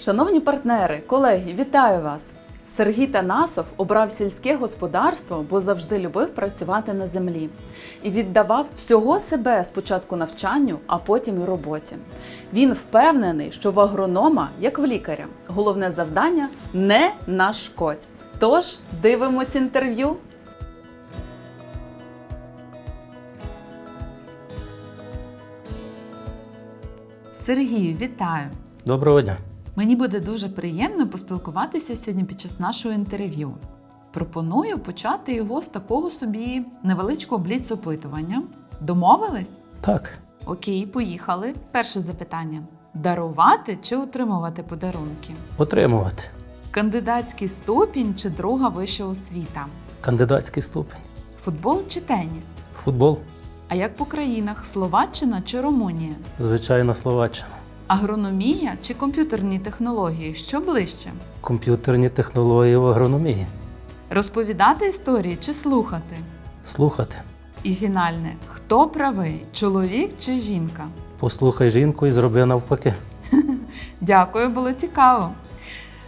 Шановні партнери, колеги, вітаю вас! Сергій Танасов обрав сільське господарство, бо завжди любив працювати на землі і віддавав всього себе спочатку навчанню, а потім і роботі. Він впевнений, що в агронома, як в лікаря, головне завдання не нашкодь. Тож дивимось інтерв'ю. Сергію, вітаю! Доброго дня. Мені буде дуже приємно поспілкуватися сьогодні під час нашого інтерв'ю. Пропоную почати його з такого собі невеличкого бліц-опитування. Домовились? Так, Окей, поїхали. Перше запитання: дарувати чи отримувати подарунки? отримувати Кандидатський ступінь чи друга вища освіта? кандидатський ступень. Футбол чи теніс? Футбол, А як по країнах Словаччина чи Румунія? звичайно, Словаччина. Агрономія чи комп'ютерні технології? Що ближче? Комп'ютерні технології в агрономії. Розповідати історії чи слухати? Слухати. І фінальне: хто правий, чоловік чи жінка? Послухай жінку і зроби навпаки. Дякую, було цікаво.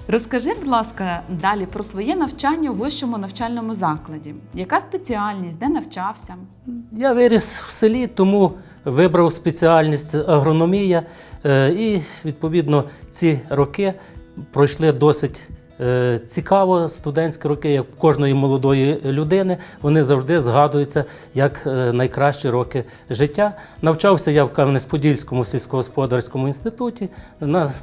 Розкажи, будь ласка, далі про своє навчання у вищому навчальному закладі. Яка спеціальність, де навчався? Я виріс в селі, тому вибрав спеціальність агрономія. Е, І відповідно ці роки пройшли досить цікаво. Студентські роки, як кожної молодої людини, вони завжди згадуються як е, найкращі роки життя. Навчався я в Кам'янець-Подільському сільськогосподарському інституті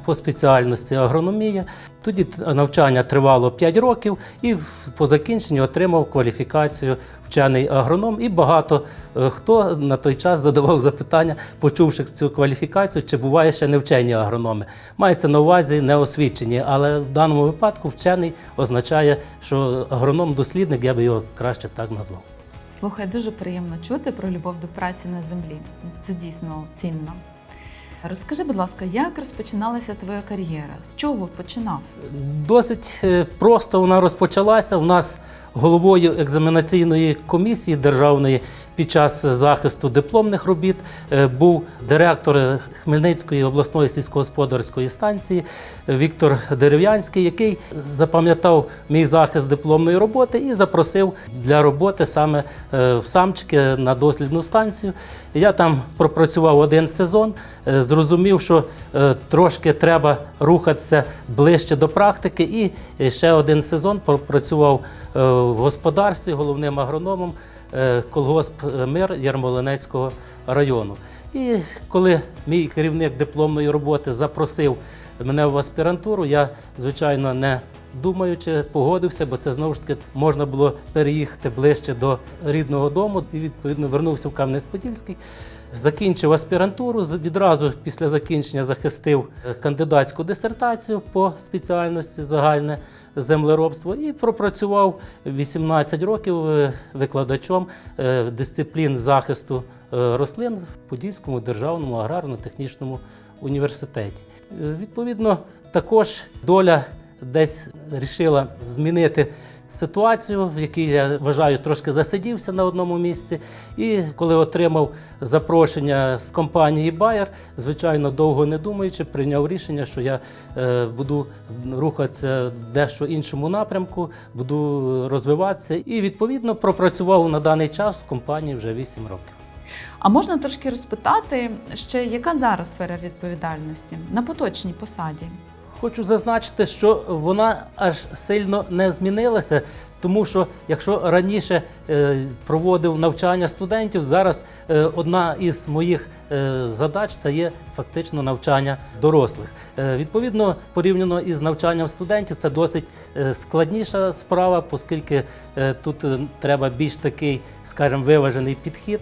по спеціальності агрономія. Тоді навчання тривало 5 років, і по закінченню отримав кваліфікацію вчений агроном. І багато е, хто на той час задавав запитання, почувши цю кваліфікацію, чи буває ще не вчені агрономи. Мається на увазі неосвічені, але в даному випадку вчений означає, що агроном-дослідник, я би його краще так назвав. Слухай, дуже приємно чути про любов до праці на землі. Це дійсно цінно. Розкажи, будь ласка, як розпочиналася твоя кар'єра? З чого починав? Досить е, просто вона розпочалася. У нас головою екзаменаційної комісії державної під час захисту дипломних робіт е, був директор Хмельницької обласної сільськогосподарської станції Віктор Дерев'янський, який запам'ятав мій захист дипломної роботи і запросив для роботи саме е, в самчики на дослідну станцію. Я там пропрацював один сезон, е, зрозумів, що трошки треба рухатися ближче до практики, і ще один сезон пропрацював в господарстві головним агрономом колгосп е, Мир Ярмолинецького району. І коли мій керівник дипломної роботи запросив мене в аспірантуру, я, звичайно, не думаючи, погодився, бо це знову ж таки можна було переїхати ближче до рідного дому і відповідно вернувся в Кам'янець-Подільський. Закінчив аспірантуру. Відразу після закінчення захистив е, кандидатську дисертацію по спеціальності загальне землеробство і пропрацював 18 років е, викладачом е, дисциплін захисту рослин в Подільському державному аграрно-технічному університеті. Відповідно, також доля десь рішила змінити ситуацію, в якій я вважаю трошки засидівся на одному місці. І коли отримав запрошення з компанії Bayer, звичайно, довго не думаючи, прийняв рішення, що я е, буду рухатися в дещо іншому напрямку, буду розвиватися. І відповідно пропрацював на даний час в компанії вже 8 років. А можна трошки розпитати ще, яка зараз сфера відповідальності на поточній посаді? Хочу зазначити, що вона аж сильно не змінилася, тому що якщо раніше е, проводив навчання студентів, зараз е, одна із моїх е, задач це є фактично навчання дорослих. Відповідно, порівняно із навчанням студентів, це досить складніша справа, оскільки тут треба більш такий, скажімо, виважений підхід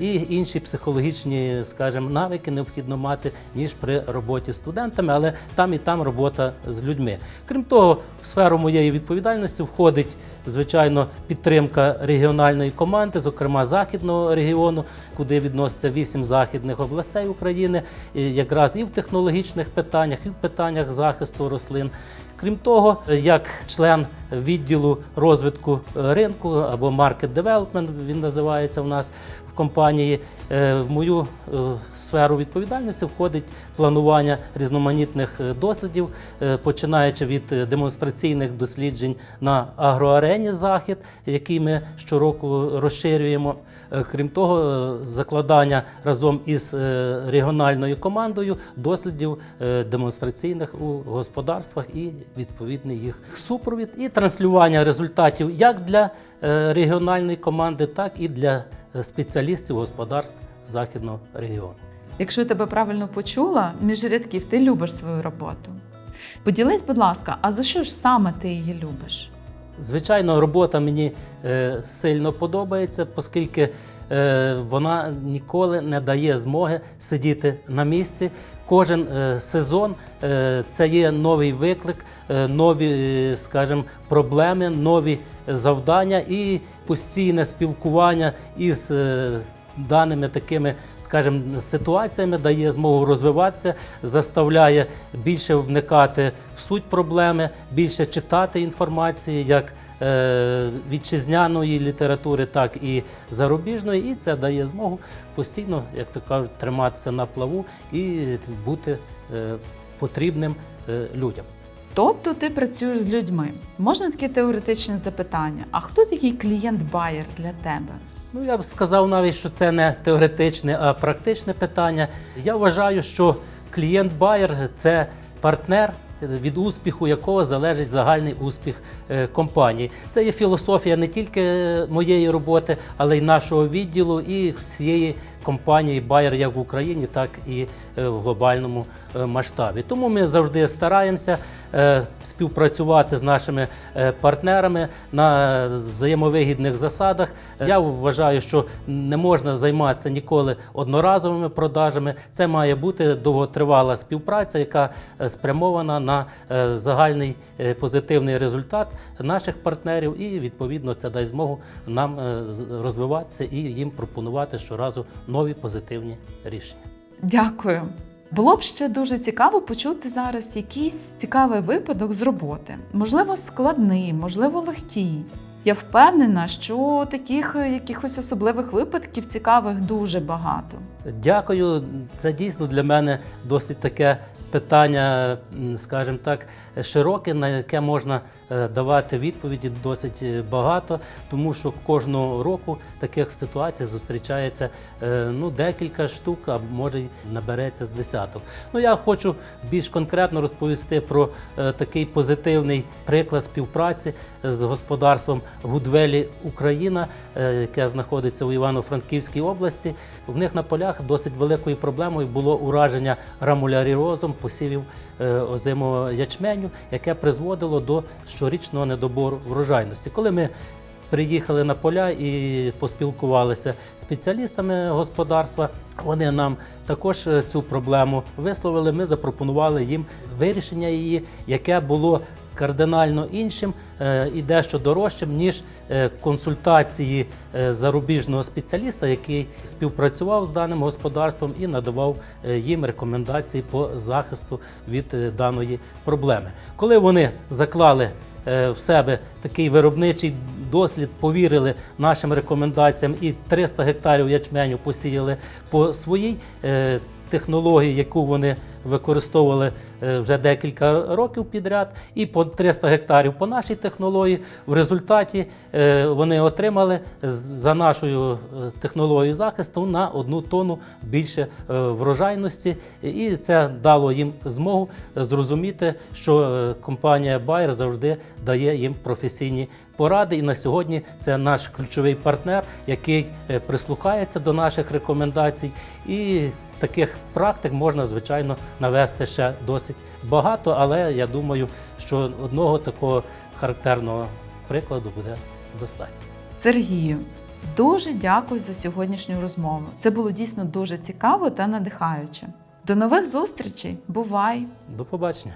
і інші психологічні, скажімо, навики необхідно мати ніж при роботі з студентами, але там і там робота з людьми. Крім того, в сферу моєї відповідальності входить звичайно, підтримка регіональної команди, зокрема західного регіону, куди відноситься вісім західних областей України, якраз і в технологічних питаннях, і в питаннях захисту рослин. Крім того, як член відділу розвитку е, ринку або Market Development, він називається в нас в компанії, е, в мою е, сферу відповідальності входить планування різноманітних дослідів, починаючи від демонстраційних досліджень на агроарені Захід, який ми щороку розширюємо. Е, Крім того, е, закладання разом із е, регіональною командою дослідів демонстраційних у господарствах і відповідний їх супровід і транслювання результатів як для регіональної команди, так і для спеціалістів господарств західного регіону. Якщо я тебе правильно почула, між рядків ти любиш свою роботу. Поділись, будь ласка, а за що ж саме ти її любиш? Звичайно, робота мені е, сильно подобається, оскільки е, вона ніколи не дає змоги сидіти на місці. Кожен е, сезон це є новий виклик, нові, скажімо, проблеми, нові завдання і постійне спілкування із. Даними такими, скажімо, ситуаціями дає змогу розвиватися, заставляє більше вникати в суть проблеми, більше читати інформації як е, вітчизняної літератури, так і зарубіжної, і це дає змогу постійно, як то кажуть, триматися на плаву і бути е, потрібним е, людям. Тобто ти працюєш з людьми. Можна таке теоретичне запитання: а хто такий клієнт-байер для тебе? Ну, я б сказав навіть, що це не теоретичне, а практичне питання. Я вважаю, що клієнт-байер це партнер. Від успіху якого залежить загальний успіх е, компанії. Це є філософія не тільки моєї роботи, але й нашого відділу і всієї компанії Bayer як в Україні, так і е, в глобальному е, масштабі. Тому ми завжди стараємося співпрацювати з нашими партнерами на взаємовигідних засадах. Я вважаю, що не можна займатися ніколи одноразовими продажами. Це має бути довготривала співпраця, яка спрямована на е, загальний е, позитивний результат наших партнерів, і відповідно це дасть змогу нам е, розвиватися і їм пропонувати щоразу нові позитивні рішення. Дякую. Було б ще дуже цікаво почути зараз якийсь цікавий випадок з роботи. Можливо, складний, можливо, легкий. Я впевнена, що таких е, якихось особливих випадків цікавих дуже багато. Дякую. Це дійсно для мене досить таке питання, скажімо так, широке, на яке можна е, давати відповіді досить е, багато, тому що кожного року таких ситуацій зустрічається ну, декілька штук, а може й набереться з десяток. Ну, я хочу більш конкретно розповісти про такий позитивний приклад співпраці з господарством Гудвелі Україна, е, яке знаходиться у Івано-Франківській області. В них на полях досить великою проблемою було ураження рамуляріозом посівів е, озимого ячменю, яке призводило до щорічного недобору врожайності. Коли ми Приїхали на поля і поспілкувалися з спеціалістами господарства. Вони нам також е, цю проблему висловили. Ми запропонували їм вирішення її, яке було кардинально іншим е, і дещо дорожчим, ніж е, консультації е, зарубіжного спеціаліста, який співпрацював з даним господарством і надавав їм рекомендації по захисту від даної проблеми. Коли вони заклали в себе такий виробничий дослід, повірили нашим рекомендаціям і 300 гектарів ячменю посіяли по своїй технології, яку вони використовували е, вже декілька років підряд, і по 300 гектарів по нашій технології. В результаті е, вони отримали за нашою е, технологією захисту на одну тонну більше врожайності, і це дало їм змогу зрозуміти, що компанія Bayer завжди дає їм професійні поради. І на сьогодні це наш ключовий партнер, який прислухається до наших рекомендацій. І таких практик можна, звичайно, навести ще досить багато, але я думаю, що одного такого характерного прикладу буде достатньо. Сергію, дуже дякую за сьогоднішню розмову. Це було дійсно дуже цікаво та надихаюче. До нових зустрічей! Бувай! До побачення.